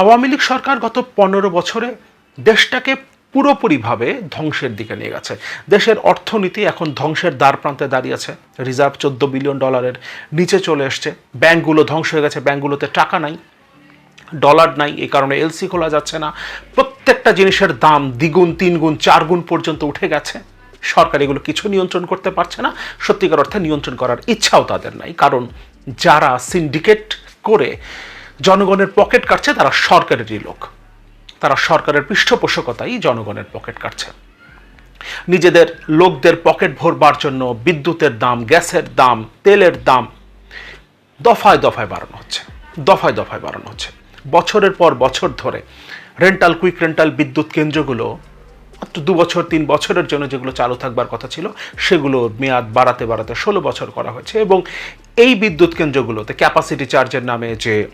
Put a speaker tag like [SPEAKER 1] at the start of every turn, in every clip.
[SPEAKER 1] আওয়ামী লীগ সরকার গত পনেরো বছরে দেশটাকে পুরোপুরিভাবে ধ্বংসের দিকে নিয়ে গেছে। দেশের অর্থনীতি এখন ধ্বংসের দ্বার প্রান্তে দাঁড়িয়েছে রিজার্ভ চোদ্দ বিলিয়ন ডলারের নিচে চলে এসছে। ব্যাংকগুলো ধ্বংস হয়ে গেছে ব্যাঙ্কগুলোতে টাকা নাই, ডলার নাই, এই কারণে এলসি খোলা যাচ্ছে না। প্রত্যেকটা জিনিসের দাম দ্বিগুণ, তিনগুণ চার গুণ পর্যন্ত উঠে গেছে। সরকার এগুলো কিছু নিয়ন্ত্রণ করতে পারছে না। সত্যিকার অর্থে নিয়ন্ত্রণ করার ইচ্ছাও তাদের নাই। কারণ যারা সিন্ডিকেট করে জনগণের পকেট কাটছে, তারা সরকারেরই লোক। তারা সরকারের পৃষ্ঠপোষকতাই জনগণের পকেট কাটছে। নিজেদের লোকদের পকেট ভরবার জন্য বিদ্যুতের দাম, গ্যাসের দাম, তেলের দাম দফায় দফায় বাড়ানো হচ্ছে। দফায় দফায় বাড়ানো হচ্ছে। বছরের পর বছর ধরে রেন্টাল, কুইক রেন্টাল বিদ্যুৎ কেন্দ্রগুলো মাত্র দু বছর, তিন বছরের জন্য যেগুলো চালু থাকবার কথা ছিল, সেগুলো মেয়াদ বাড়াতে বাড়াতে ষোলো বছর করা হয়েছে এবং এই বিদ্যুৎ কেন্দ্রগুলোতে ক্যাপাসিটি চার্জের নামে যে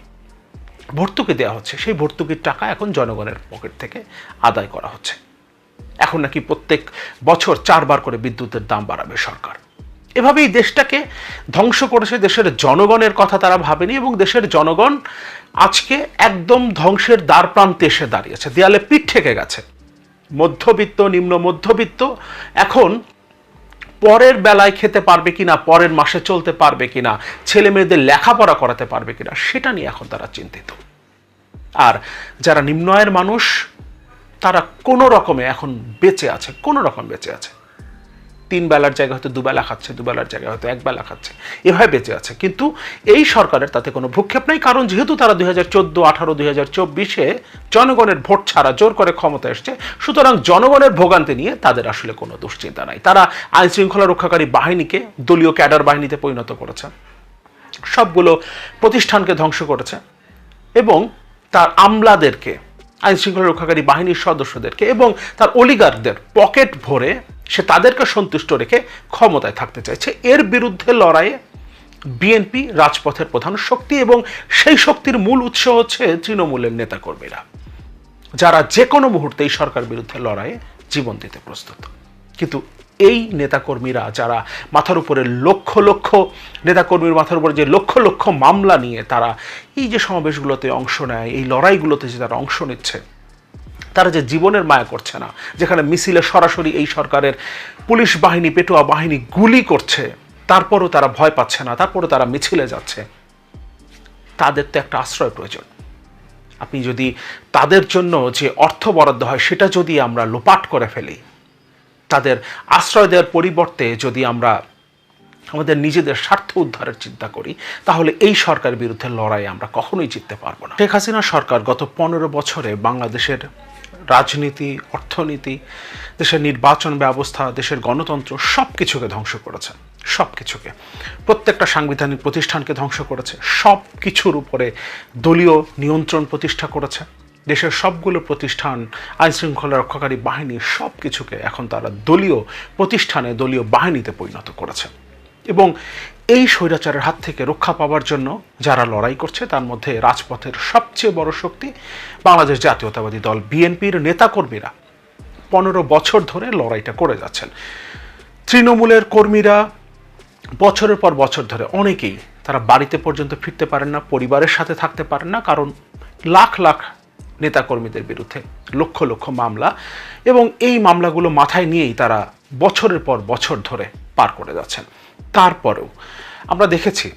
[SPEAKER 1] ভর্তুকি দেওয়া হচ্ছে। সেই ভর্তুকির টাকা এখন জনগণের পকেট থেকে আদায় করা হচ্ছে। এখন নাকি প্রত্যেক বছর চারবার করে বিদ্যুতের দাম বাড়াবে সরকার। এভাবেই দেশটাকে ধ্বংস করেছে দেশের জনগণের কথা তারা ভাবেনি এবং দেশের জনগণ আজকে একদম ধ্বংসের দ্বার প্রান্তে এসে দাঁড়িয়েছে। দেয়ালে পিঠ ঠেকে গেছে। মধ্যবিত্ত, নিম্ন মধ্যবিত্ত এখন পরের বেলায় খেতে পারবে কিনা, পরের মাসে চলতে পারবে কিনা ছেলে মেয়েদের লেখাপড়া করাতে পারবে কিনা, সেটা নিয়ে এখন তারা চিন্তিত। আর যারা নিম্ন আয়ের মানুষ, তারা কোনো রকমে এখন বেঁচে আছে, কোনো রকম বেঁচে আছে। তিন বেলার জায়গায় হয়তো দুবেলা খাচ্ছে, দুবেলার জায়গায় হয়তো এক বেলা খাচ্ছে। এভাবে বেঁচে আছে। কিন্তু এই সরকারের তাতে কোনো ভূক্ষেপ নাই, কারণ যেহেতু তারা দুই হাজার চোদ্দ, আঠারো, দুই হাজার চব্বিশে জনগণের ভোট ছাড়া জোর করে ক্ষমতা এসছে, সুতরাং জনগণের ভোগান্তি নিয়ে তাদের আসলে কোনো দুশ্চিন্তা নাই। তারা আইন শৃঙ্খলা রক্ষাকারী বাহিনীকে দলীয় ক্যাডার বাহিনীতে পরিণত করেছে। সবগুলো প্রতিষ্ঠানকে ধ্বংস করেছে এবং তার আমলাদেরকে আইন শৃঙ্খলা রক্ষাকারী বাহিনীর সদস্যদেরকে এবং তার অলিগারদের পকেট ভরে সে তাদেরকে সন্তুষ্ট রেখে ক্ষমতায় থাকতে চাইছে। এর বিরুদ্ধে লড়াইয়ে বিএনপি রাজপথের প্রধান শক্তি এবং সেই শক্তির মূল উৎস হচ্ছে তৃণমূলের নেতাকর্মীরা, যারা যে কোনো মুহূর্তে এই সরকার বিরুদ্ধে লড়াইয়ে জীবন দিতে প্রস্তুত। কিন্তু এই নেতাকর্মীরা যারা মাথার উপরে লক্ষ লক্ষ নেতাকর্মীর মাথার উপরে যে লক্ষ লক্ষ মামলা নিয়ে তারা এই যে সমাবেশগুলোতে অংশ নেয়, এই লড়াইগুলোতে যে তারা অংশ নিচ্ছে, তারা যে জীবনের মায়া করছে না, যেখানে মিছিলে সরাসরি এই সরকারের পুলিশ বাহিনী, পেটোয়া বাহিনী গুলি করছে, তারপরও তারা ভয় পাচ্ছে না, তারপরও তারা মিছিলে যাচ্ছে, তাদের তো একটা আশ্রয় প্রয়োজন। আপনি যদি তাদের জন্য যে অর্থ বরাদ্দ হয়, সেটা যদি আমরা লোপাট করে ফেলি তাদের আশ্রয় দেওয়ার পরিবর্তে যদি আমরা আমাদের নিজেদের স্বার্থ উদ্ধারের চিন্তা করি, তাহলে এই সরকারের বিরুদ্ধে লড়াই আমরা কখনোই জিততে পারব না। শেখ হাসিনা সরকার গত পনেরো বছরে বাংলাদেশের রাজনীতি, অর্থনীতি, দেশের নির্বাচন ব্যবস্থা, দেশের গণতন্ত্র সব কিছুকে ধ্বংস করেছে। সব কিছুকে প্রত্যেকটা সাংবিধানিক প্রতিষ্ঠানকে ধ্বংস করেছে। সব কিছুর উপরে দলীয় নিয়ন্ত্রণ প্রতিষ্ঠা করেছে। দেশের সবগুলো প্রতিষ্ঠান আইন শৃঙ্খলা রক্ষাকারী বাহিনী সব কিছুকে এখন তারা দলীয় প্রতিষ্ঠানে, দলীয় বাহিনীতে পরিণত করেছে। এবং এই স্বৈরাচারের হাত থেকে রক্ষা পাওয়ার জন্য যারা লড়াই করছে, তার মধ্যে রাজপথের সবচেয়ে বড় শক্তি বাংলাদেশ জাতীয়তাবাদী দল বিএনপির নেতাকর্মীরা। পনেরো বছর ধরে লড়াইটা করে যাচ্ছেন। তৃণমূলের কর্মীরা বছরের পর বছর ধরে অনেকেই তারা বাড়িতে পর্যন্ত ফিরতে পারেন না, পরিবারের সাথে থাকতে পারেন না, কারণ লাখ লাখ নেতাকর্মীদের বিরুদ্ধে। লক্ষ লক্ষ মামলা এবং এই মামলাগুলো মাথায় নিয়েই তারা বছরের পর বছর ধরে পার করে যাচ্ছেন। তারপরেও আমরা দেখেছি,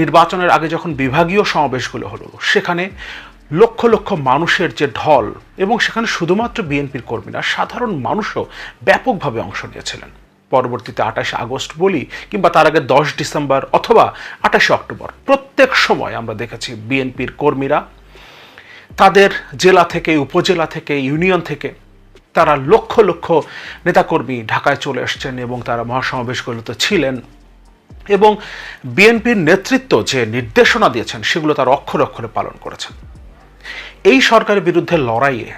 [SPEAKER 1] নির্বাচনের আগে যখন বিভাগীয় সমাবেশগুলো হলো, সেখানে লক্ষ লক্ষ মানুষের যে ঢল এবং সেখানে শুধুমাত্র বিএনপির কর্মীরা, সাধারণ মানুষও ব্যাপকভাবে অংশ নিয়েছিলেন। পরবর্তীতে আঠাশে আগস্ট বলি কিংবা তার আগে দশ ডিসেম্বর অথবা আঠাশে অক্টোবর, প্রত্যেক সময় আমরা দেখেছি বিএনপির কর্মীরা তাদের জেলা থেকে, উপজেলা থেকে, ইউনিয়ন থেকে তারা লক্ষ লক্ষ নেতাকর্মী ঢাকায় চলে এসছেন এবং তারা মহাসমাবেশগুলোতে ছিলেন এবং বিএনপির নেতৃত্ব যে নির্দেশনা দিয়েছেন সেগুলো তারা অক্ষরে অক্ষরে পালন করেছেন। এই সরকারের বিরুদ্ধে লড়াইয়ে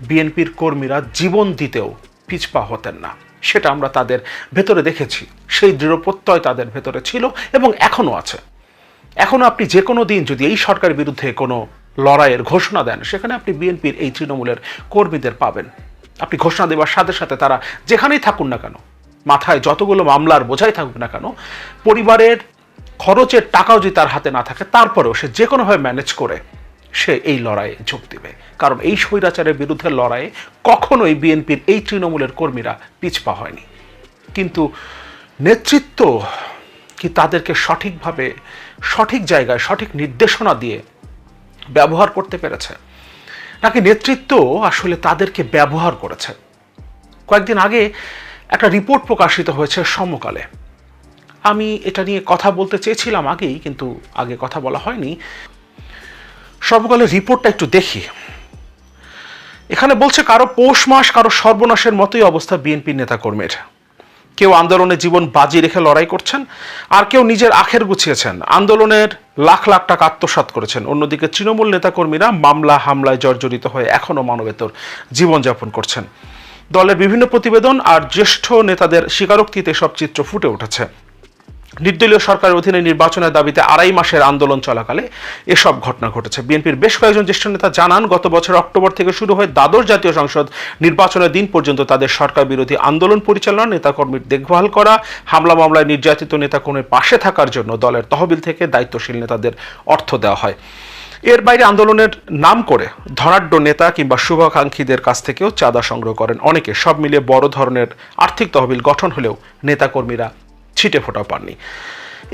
[SPEAKER 1] বিএনপির কর্মীরা জীবন দিতেও পিছপা হতেন না। সেটা আমরা তাদের ভেতরে দেখেছি। সেই দৃঢ় প্রত্যয় তাদের ভেতরে ছিল এবং এখনও আছে। এখনও আপনি যে কোনো দিন যদি এই সরকারের বিরুদ্ধে কোনো লড়াইয়ের ঘোষণা দেন। সেখানে আপনি বিএনপির এই তৃণমূলের কর্মীদের পাবেন। আপনি ঘোষণা দেওয়ার সাথে সাথে তারা যেখানেই থাকুন না কেন, মাথায় যতগুলো মামলার বোঝাই থাকুক না কেন, পরিবারের খরচের টাকাও যদি তার হাতে না থাকে, তারপরেও সে যে কোনোভাবে ম্যানেজ করে সে এই লড়াইয়ে যোগ দিবে। কারণ এই স্বৈরাচারের বিরুদ্ধে লড়াইয়ে কখনোই বিএনপির এই তৃণমূলের কর্মীরা পিছপা হয়নি। কিন্তু নেতৃত্ব কি তাদেরকে সঠিকভাবে, সঠিক জায়গায়, সঠিক নির্দেশনা দিয়ে ব্যবহার করতে পেরেছে। নাকি নেতৃত্ব আসলে তাদেরকে ব্যবহার করেছে? কয়েকদিন আগে একটা রিপোর্ট প্রকাশিত হয়েছে সমকালে। আমি এটা নিয়ে কথা বলতে চেয়েছিলাম আগেই, কিন্তু আগে কথা বলা হয়নি। সমকালের রিপোর্টটা একটু দেখি। এখানে বলছে, কারও পৌষ মাস, কারও সর্বনাশের মতোই অবস্থা বিএনপি নেতাকর্মীর। কেউ আন্দোলনে জীবন বাজি রেখে লড়াই করছেন, আর কেউ নিজের আখের গুছিয়েছেন। আন্দোলনের লাখ লাখ টাকা আত্মসাত করেছেন। অন্যদিকে তৃণমূল নেতাকর্মীরা মামলা, হামলায় জর্জরিত হয়ে এখনও মানবেতর জীবনযাপন করছেন। দলের বিভিন্ন প্রতিবেদন আর জ্যেষ্ঠ নেতাদের স্বীকারোক্তিতে সব চিত্র ফুটে উঠেছে। নির্দলীয় সরকারের অধীনে নির্বাচনের দাবিতে আড়াই মাসের আন্দোলন চলাকালে এসব ঘটনা ঘটেছে। বিএনপির বেশ কয়েকজন জ্যেষ্ঠ নেতা জানান, গত বছর অক্টোবর থেকে শুরু হয়ে দ্বাদশ জাতীয় সংসদ নির্বাচনের দিন পর্যন্ত তাদের সরকার বিরোধী আন্দোলন পরিচালনা নেতাকর্মীর দেখভাল করা, হামলা মামলায় নির্যাতিত নেতাকর্মীর পাশে থাকার জন্য দলের তহবিল থেকে দায়িত্বশীল নেতাদের অর্থ দেওয়া হয়। এর বাইরে আন্দোলনের নাম করে ধনাঢ্য নেতা কিংবা শুভাকাঙ্ক্ষীদের কাছ থেকেও চাঁদা সংগ্রহ করেন অনেকে। সব মিলিয়ে বড় ধরনের আর্থিক তহবিল গঠন হলেও নেতাকর্মীরা ছিটে ফোটাও পাননি।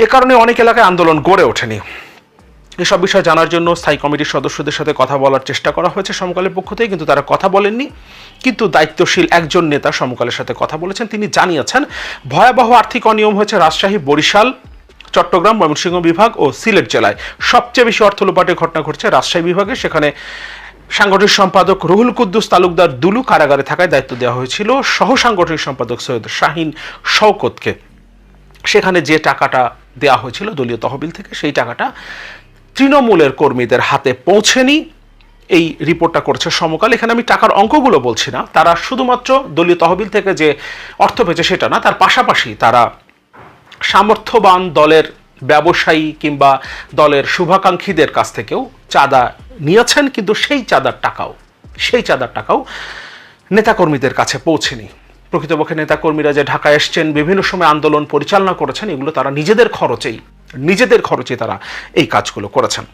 [SPEAKER 1] এ কারণে অনেক এলাকায় আন্দোলন গড়ে ওঠেনি। এসব বিষয় জানার জন্য স্থায়ী কমিটির সদস্যদের সাথে কথা বলার চেষ্টা করা হয়েছে সমকালের পক্ষ থেকে, কিন্তু তারা কথা বলেননি। কিন্তু দায়িত্বশীল একজন নেতা সমকালের সাথে কথা বলেছেন। তিনি জানিয়েছেন, ভয়াবহ আর্থিক অনিয়ম হয়েছে রাজশাহী, বরিশাল, চট্টগ্রাম, ময়মনসিংহ বিভাগ ও সিলেট জেলায়। সবচেয়ে বেশি অর্থ লোপাটের ঘটনা ঘটছে রাজশাহী বিভাগে। সেখানে সাংগঠনিক সম্পাদক রুহুল কুদ্দুস তালুকদার দুলু কারাগারে থাকায় দায়িত্ব দেওয়া হয়েছিল। সহ সাংগঠনিক সম্পাদক সৈয়দ শাহিন শওকতকে। সেখানে যে টাকাটা দেওয়া হয়েছিল দলীয় তহবিল থেকে, সেই টাকাটা তৃণমূলের কর্মীদের হাতে পৌঁছেনি। এই রিপোর্টটা করছে সমকাল। এখানে আমি টাকার অঙ্কগুলো বলছি না। তারা শুধুমাত্র দলীয় তহবিল থেকে যে অর্থ পেয়েছে সেটা না, তার পাশাপাশি তারা সামর্থ্যবান দলের ব্যবসায়ী কিংবা দলের শুভাকাঙ্ক্ষীদের কাছ থেকেও চাঁদা নিয়েছেন, কিন্তু সেই চাঁদার টাকাও, সেই চাঁদার টাকাও নেতাকর্মীদের কাছে পৌঁছেনি। প্রকৃতপক্ষে নেতাকর্মীরা যে ঢাকায় এসছেন, বিভিন্ন সময় আন্দোলন পরিচালনা করেছেন, এগুলো তারা নিজেদের খরচেই, নিজেদের খরচে তারা এই কাজগুলো করেছেন।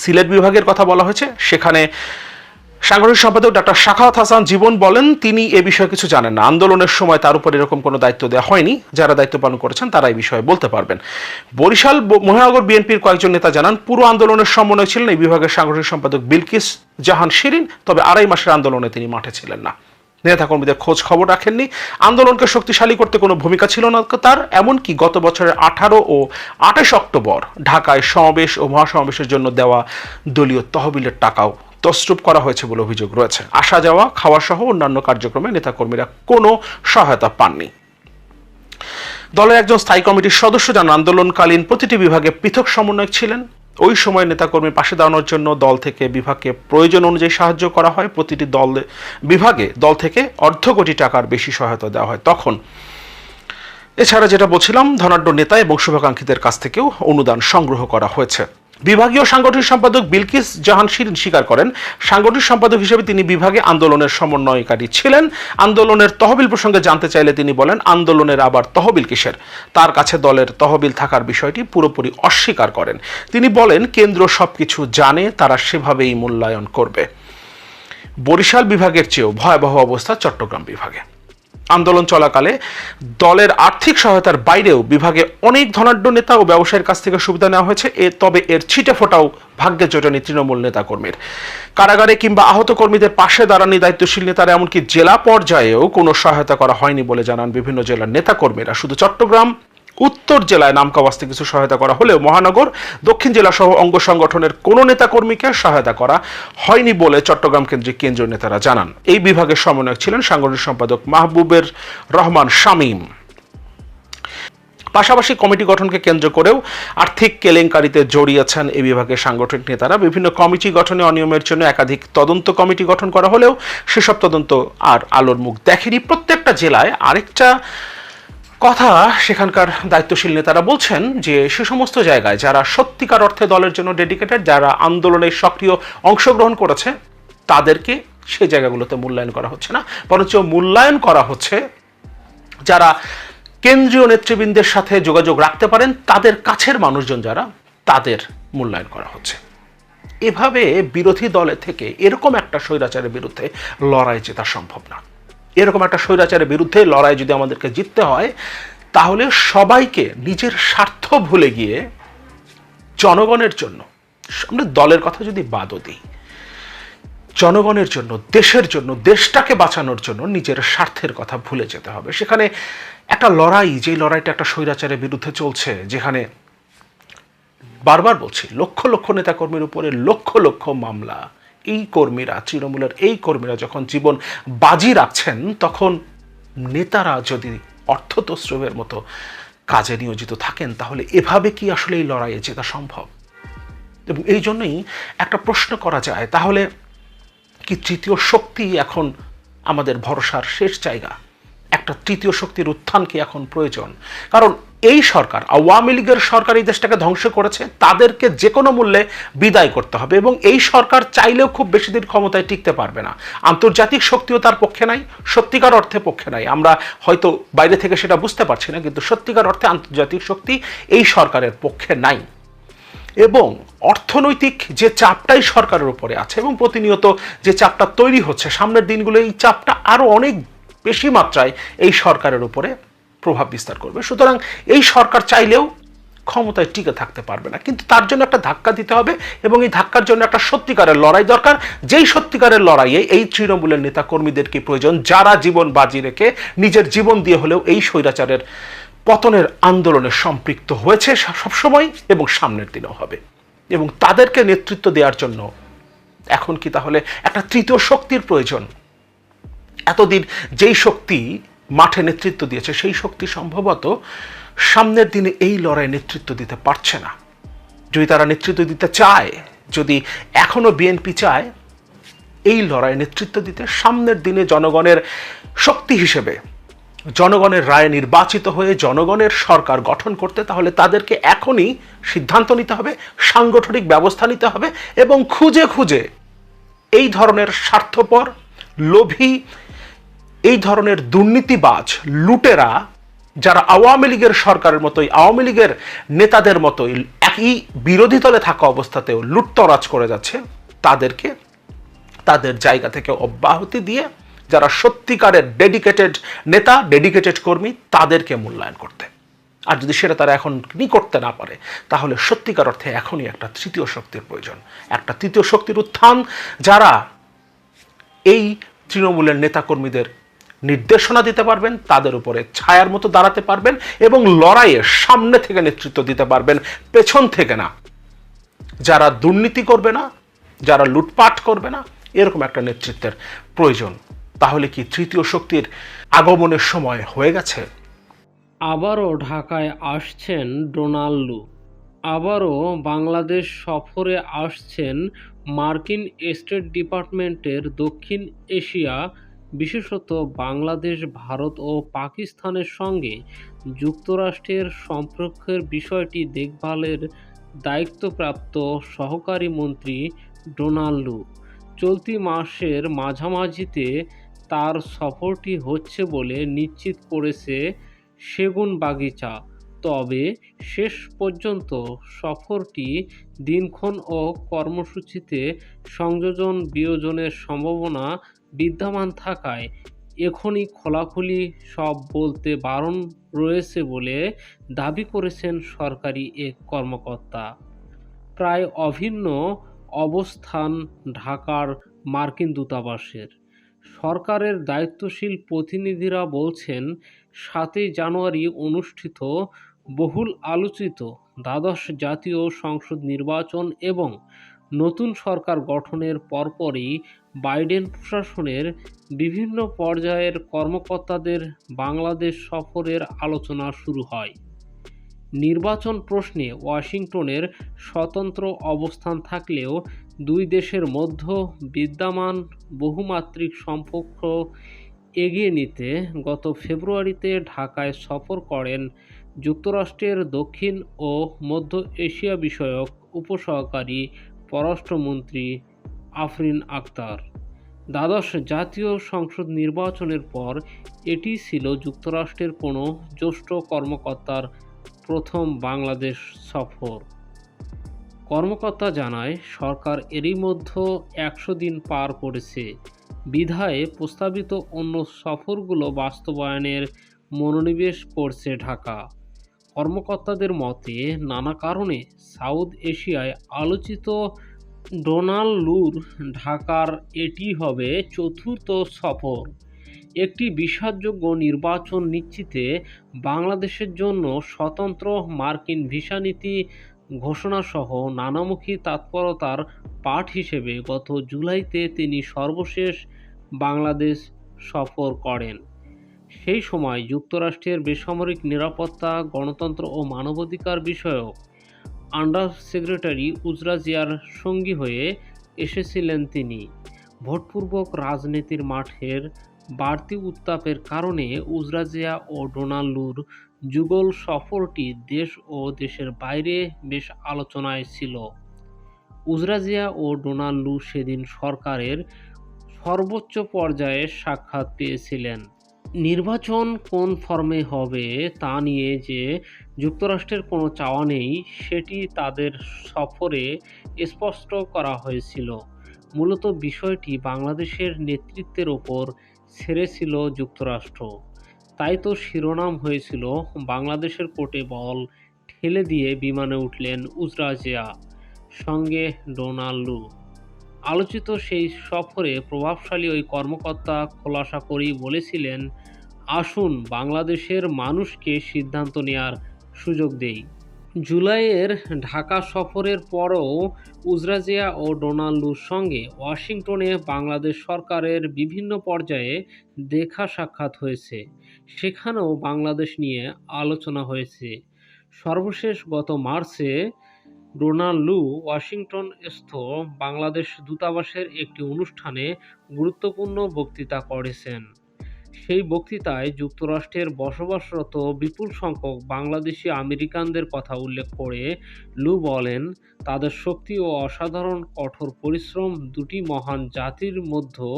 [SPEAKER 1] সিলেট বিভাগের কথা বলা হয়েছে, সেখানে সাংগঠনিক সম্পাদক ডাক্তার শাখাওয়াত হাসান জীবন বলেন, তিনি এ বিষয়ে কিছু জানেন না। আন্দোলনের সময় তার উপর এরকম কোনো দায়িত্ব দেওয়া হয়নি। যারা দায়িত্ব পালন করেছেন, তারা এই বিষয়ে বলতে পারবেন। বরিশাল মহানগর বিএনপির কয়েকজন নেতা জানান, পুরো আন্দোলনের সমন্বয় ছিলেন এই বিভাগের সাংগঠনিক সম্পাদক বিলকিস জাহান শিরিন, তবে আড়াই মাসের আন্দোলনে তিনি মাঠে ছিলেন না। নেতাকর্মীদের খোঁজ খবর রাখেননি। আন্দোলনকে শক্তিশালী করতে কোনো ভূমিকা ছিল না তার, এমনকি গত বছরের আঠারো ও আঠাশ অক্টোবর ঢাকায় সমাবেশ ও মহাসমাবেশের জন্য দেওয়া দলীয় তহবিলের টাকাও তস্রুপ করা হয়েছে বলে অভিযোগ রয়েছে। আসা যাওয়া, খাওয়া সহ অন্যান্য কার্যক্রমে নেতাকর্মীরা কোনো সহায়তা পাননি। দলের একজন স্থায়ী কমিটির সদস্য জানান, আন্দোলনকালীন প্রতিটি বিভাগে পৃথক সমন্বয়ক ছিলেন। ওই সময় নেতাকর্মীর পাশে দাঁড়ানোর জন্য দল থেকে বিভাগকে প্রয়োজন অনুযায়ী সাহায্য করা হয়। প্রতিটি দল, বিভাগে দল থেকে অর্ধ কোটি টাকার বেশি সহায়তা দেওয়া হয়। তখন এছাড়া যেটা বলছিলাম, ধনাঢ্য নেতা এবং শুভাকাঙ্ক্ষীদের কাছ থেকেও অনুদান সংগ্রহ করা হয়েছে। বিভাগীয় সাংগঠনিক সম্পাদক বিলকিস জাহান শিরিন স্বীকার করেন, সাংগঠনিক সম্পাদক হিসেবে তিনি বিভাগে আন্দোলনের সমন্বয়কারী ছিলেন। আন্দোলনের তহবিল প্রসঙ্গে জানতে চাইলে তিনি বলেন, আন্দোলনের আবার তহবিল কিসের? তার কাছে দলের তহবিল থাকার বিষয়টি পুরোপুরি অস্বীকার করেন। তিনি বলেন, কেন্দ্র সবকিছু জানে, তারা সেভাবেই মূল্যায়ন করবে। বরিশাল বিভাগের চেয়েও ভয়াবহ অবস্থা চট্টগ্রাম বিভাগে। আন্দোলন চলাকালে দলের আর্থিক সহায়তার বাইরেও বিভাগে অনেক ধনাঢ্য নেতা ও ব্যবসায়ীর কাছ থেকে সুবিধা নেওয়া হয়েছে। এ তবে এর ছিটে ফোটাও ভাগ্যে জোটেনি তৃণমূল নেতাকর্মীর। কারাগারে কিংবা আহত কর্মীদের পাশে দাঁড়ানি দায়িত্বশীল নেতারা, এমনকি জেলা পর্যায়েও কোনো সহায়তা করা হয়নি বলে জানান বিভিন্ন জেলার নেতাকর্মীরা। শুধু চট্টগ্রাম উত্তর জেলায় নামকাওয়াস্তে কিছু সহায়তা করা হলেও মহানগর, দক্ষিণ জেলা সহ অঙ্গ সংগঠনের কোনো নেতাকর্মীকে সহায়তা করা হয়নি বলে চট্টগ্রাম কেন্দ্রিক কেন্দ্রীয় নেতারা জানান। এই বিভাগের সমন্বয়ক ছিলেন সাংগঠনিক সম্পাদক মাহবুবের রহমান শামীম। পাশাপাশি কমিটি গঠনকে কেন্দ্র করেও আর্থিক কেলেঙ্কারিতে জড়িয়েছেন এই বিভাগের সাংগঠনিক নেতারা। বিভিন্ন কমিটি গঠনে অনিয়মের জন্য একাধিক তদন্ত কমিটি গঠন করা হলেও সেসব তদন্ত আর আলোর মুখ দেখেনি। প্রত্যেকটা জেলায় আরেকটা কথা সেখানকার দায়িত্বশীল নেতারা বলছেন যে সে সমস্ত জায়গায় যারা সত্যিকার অর্থে দলের জন্য ডেডিকেটেড যারা আন্দোলনে সক্রিয় অংশগ্রহণ করেছে, তাদেরকে সেই জায়গাগুলোতে মূল্যায়ন করা হচ্ছে না। বরঞ্চ মূল্যায়ন করা হচ্ছে যারা কেন্দ্রীয় নেতৃবৃন্দের সাথে যোগাযোগ রাখতে পারেন, তাদের কাছের মানুষজন যারা, তাদের মূল্যায়ন করা হচ্ছে। এভাবে বিরোধী দলে থেকে এরকম একটা স্বৈরাচারের বিরুদ্ধে লড়াই জেতা সম্ভব না। এরকম একটা স্বৈরাচারের বিরুদ্ধে লড়াই যদি আমাদেরকে জিততে হয়, তাহলে সবাইকে নিজের স্বার্থ ভুলে গিয়ে জনগণের জন্য, আমরা দলের কথা যদি বাদও দিই, জনগণের জন্য, দেশের জন্য, দেশটাকে বাঁচানোর জন্য নিজের স্বার্থের কথা ভুলে যেতে হবে। সেখানে একটা লড়াই যে লড়াইটা একটা স্বৈরাচারের বিরুদ্ধে চলছে, যেখানে বারবার বলছি, লক্ষ লক্ষ নেতাকর্মীর উপরে লক্ষ লক্ষ মামলা এই কর্মীরা, তৃণমূলের এই কর্মীরা যখন জীবন বাজি রাখছেন, তখন নেতারা যদি অর্থতস্রবের মতো কাজে নিয়োজিত থাকেন, তাহলে এভাবে কি আসলে এই লড়াইয়ে জেতা সম্ভব? এবং এই জন্যই একটা প্রশ্ন করা যায়, তাহলে কি তৃতীয় শক্তি এখন আমাদের ভরসার শেষ জায়গা? একটা তৃতীয় শক্তির উত্থান কি এখন প্রয়োজন। কারণ এই সরকার, আওয়ামী লীগের সরকার এই দেশটাকে ধ্বংস করেছে, তাদেরকে যে কোনো মূল্যে বিদায় করতে হবে এবং এই সরকার চাইলেও খুব বেশি দিন ক্ষমতায় টিকতে পারবে না। আন্তর্জাতিক শক্তিও তার পক্ষে নাই, সত্যিকার অর্থে পক্ষে নাই। আমরা হয়তো বাইরে থেকে সেটা বুঝতে পারছি না, কিন্তু সত্যিকার অর্থে আন্তর্জাতিক শক্তি এই সরকারের পক্ষে নাই। এবং অর্থনৈতিক যে চাপটাই সরকারের উপরে আছে এবং প্রতিনিয়ত যে চাপটা তৈরি হচ্ছে, সামনের দিনগুলো এই চাপটা আরও অনেক বেশি মাত্রায় এই সরকারের উপরে প্রভাব বিস্তার করবে। সুতরাং এই সরকার চাইলেও ক্ষমতায় টিকে থাকতে পারবে না। কিন্তু তার জন্য একটা ধাক্কা দিতে হবে এবং এই ধাক্কার জন্য একটা সত্যিকারের লড়াই দরকার। যেই সত্যিকারের লড়াইয়ে এই তৃণমূলের নেতা কর্মীদেরকে প্রয়োজন? যারা জীবন বাজি রেখে নিজের জীবন দিয়ে হলেও এই স্বৈরাচারের পতনের আন্দোলনে সম্পৃক্ত হয়েছে সবসময় এবং সামনের দিনেও হবে। এবং তাদেরকে নেতৃত্ব দেওয়ার জন্য এখন কি তাহলে একটা তৃতীয় শক্তির প্রয়োজন? এতদিন যেই শক্তি মাঠে নেতৃত্ব দিয়েছে, সেই শক্তি সম্ভবত সামনের দিনে এই লড়াই নেতৃত্ব দিতে পারছে না। যদি তারা নেতৃত্ব দিতে চায়, যদি এখনও বিএনপি চায়, এই লড়াই নেতৃত্ব দিতে সামনের দিনে জনগণের শক্তি হিসেবে, জনগণের রায় নির্বাচিত হয়ে জনগণের সরকার গঠন করতে, তাহলে তাদেরকে এখনই সিদ্ধান্ত নিতে হবে, সাংগঠনিক ব্যবস্থা নিতে হবে এবং খুঁজে খুঁজে এই ধরনের স্বার্থপর, লোভী এই ধরনের দুর্নীতিবাজ লুটেরা যারা আওয়ামী লীগের সরকারের মতোই, আওয়ামী লীগের নেতাদের মতোই একই বিরোধী দলে থাকা অবস্থাতেও লুটতরাজ করে যাচ্ছে, তাদেরকে তাদের জায়গা থেকে অব্যাহতি দিয়ে যারা সত্যিকারের ডেডিকেটেড নেতা ডেডিকেটেড কর্মী, তাদেরকে মূল্যায়ন করতে। আর যদি সেটা তারা এখন নি করতে না পারে, তাহলে সত্যিকার অর্থে এখনই একটা তৃতীয় শক্তির প্রয়োজন। একটা তৃতীয় শক্তির উত্থান যারা এই তৃণমূলের নেতাকর্মীদের নির্দেশনা দিতে পারবেন, তাদের উপরে ছায়ার মতো দাঁড়াতে পারবেন এবং লড়াইয়ের সামনে থেকে নেতৃত্ব দিতে পারবেন, পেছন থেকে না। যারা দুর্নীতি করবে না, যারা লুটপাট করবে না, এরকম একটা নেতৃত্বের প্রয়োজন। তাহলে কি তৃতীয় শক্তির আগমনের সময় হয়ে গেছে?
[SPEAKER 2] আবারও ঢাকায় আসছেন ডোনাল্ডো। আবারও বাংলাদেশ সফরে আসছেন মার্কিন স্টেট ডিপার্টমেন্টের দক্ষিণ এশিয়া বিশেষত বাংলাদেশ, ভারত ও পাকিস্তানের সঙ্গে যুক্তরাষ্ট্রের সম্পর্কের বিষয়টি দেখভালের দায়িত্বপ্রাপ্ত সহকারী মন্ত্রী ডোনাল্ডো চলতি মাসের মাঝামাঝিতে তার সফরটি হচ্ছে বলে নিশ্চিত করেছে সেগুন বাগিচা তবে শেষ পর্যন্ত সফরটি দিনক্ষণ ও কর্মসূচিতে সংযোজন বিয়োজনের সম্ভাবনা বিদ্যমান থাকায় এখনই খোলাখুলি সব বলতে বারণ রয়েছে বলে দাবি করেছেন সরকারি এক কর্মকর্তা। প্রায় অভিন্ন অবস্থান ঢাকার মার্কিন দূতাবাসের। সরকারের দায়িত্বশীল প্রতিনিধিরা বলছেন, সাতই জানুয়ারি অনুষ্ঠিত বহুল আলোচিত দ্বাদশ জাতীয় সংসদ নির্বাচন এবং নতুন সরকার গঠনের পরপরই বাইডেন প্রশাসনের বিভিন্ন পর্যায়ের কর্মকর্তাদের বাংলাদেশ সফরের আলোচনা শুরু হয়। নির্বাচন প্রশ্নে ওয়াশিংটনের স্বতন্ত্র অবস্থান থাকলেও দুই দেশের মধ্য বিদ্যমান বহুমাত্রিক সম্পর্ক এগিয়ে নিতে গত ফেব্রুয়ারিতে ঢাকায় সফর করেন যুক্তরাষ্ট্রের দক্ষিণ ও মধ্য এশিয়া বিষয়ক উপসহকারী পররাষ্ট্রমন্ত্রী আফরিন আক্তার দ্বাদশ জাতীয় সংসদ নির্বাচনের পর এটি ছিল যুক্তরাষ্ট্রের কোনো জ্যেষ্ঠ কর্মকর্তার প্রথম বাংলাদেশ সফর। কর্মকর্তা জানায়, সরকার এরই মধ্যে একশো দিন পার করেছে। বিধায় প্রস্তাবিত অন্য সফরগুলো বাস্তবায়নের মনোনিবেশ করছে ঢাকা। কর্মকর্তাদের মতে, নানা কারণে সাউথ এশিয়ায় আলোচিত ডোনাল্ড লুর ঢাকার এটি হবে চতুর্থ সফর। একটি বিশ্বাসযোগ্য নির্বাচন নিশ্চিতে বাংলাদেশের জন্য স্বতন্ত্র মার্কিন ভিসা নীতি ঘোষণাসহ নানামুখী তৎপরতার পাঠ হিসেবে গত জুলাইতে তিনি সর্বশেষ বাংলাদেশ সফর করেন। সেই সময় যুক্তরাষ্ট্রের বেসামরিক নিরাপত্তা, গণতন্ত্র ও মানবাধিকার বিষয়ক আন্ডার সেক্রেটারি উজরা জিয়ার সঙ্গী হয়ে এসেছিলেন তিনি। ভোটপূর্বক রাজনীতির মাঠের বাড়তি উত্তাপের কারণে উজরা জিয়া ও ডোনাল্ডুর যুগল সফরটি দেশ ও দেশের বাইরে বেশ আলোচনায় ছিল। উজরাজিয়া ও ডোনাল্ডু সেদিন সরকারের সর্বোচ্চ পর্যায়ে সাক্ষাৎ পেয়েছিলেন। নির্বাচন কোন ফর্মে হবে তা নিয়ে যে যুক্তরাষ্ট্রের কোনো চাওয়া নেই, সেটি তাদের সফরে স্পষ্ট করা হয়েছিল। মূলত বিষয়টি বাংলাদেশের নেতৃত্বের ওপর ছেড়েছিল যুক্তরাষ্ট্র। তাই তো শিরোনাম হয়েছিল, বাংলাদেশের কোর্টে বল ঠেলে দিয়ে বিমানে উঠলেন উজরাজিয়া সঙ্গে ডোনাল্ডু আলোচিত সেই সফরে প্রভাবশালী ওই কর্মকর্তা খোলাসা করেই বলেছিলেন, আসুন বাংলাদেশের মানুষকে সিদ্ধান্ত নেয়ার সুযোগ দেই। জুলাইয়ের ঢাকা সফরের পরও উজরাজিয়া ও ডোনাল্ডুর সঙ্গে ওয়াশিংটনে বাংলাদেশ সরকারের বিভিন্ন পর্যায়ে দেখা সাক্ষাৎ হয়েছে। সেখানেও বাংলাদেশ নিয়ে আলোচনা হয়েছে। সর্বশেষ গত মার্চে ডোনাল্ডু ওয়াশিংটনস্থ বাংলাদেশ দূতাবাসের একটি অনুষ্ঠানে গুরুত্বপূর্ণ বক্তৃতা করেছেন। সেই বক্তৃতায় যুক্তরাষ্ট্রের বসবাসরত বিপুল সংখ্যক বাংলাদেশি আমেরিকানদের কথা উল্লেখ করে লু বলেন, তাদের শক্তি ও অসাধারণ কঠোর পরিশ্রম দুটি মহান জাতির মধ্যে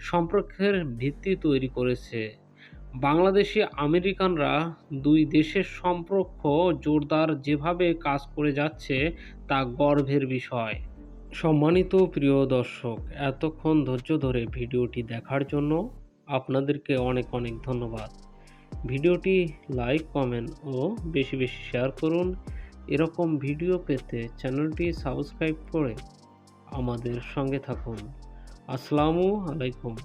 [SPEAKER 2] সম্পর্কের ভিত্তি তৈরি করেছে। বাংলাদেশি আমেরিকানরা দুই দেশের সম্পর্ক জোরদার যেভাবে কাজ করে যাচ্ছে, তা গর্বের বিষয়। সম্মানিত প্রিয় দর্শক, এতক্ষণ ধৈর্য ধরে ভিডিওটি দেখার জন্য আপনাদেরকে অনেক অনেক ধন্যবাদ। ভিডিওটি লাইক, কমেন্ট ও বেশি বেশি শেয়ার করুন। এরকম ভিডিও পেতে চ্যানেলটি সাবস্ক্রাইব করে আমাদের সঙ্গে থাকুন। আসসালামু আলাইকুম।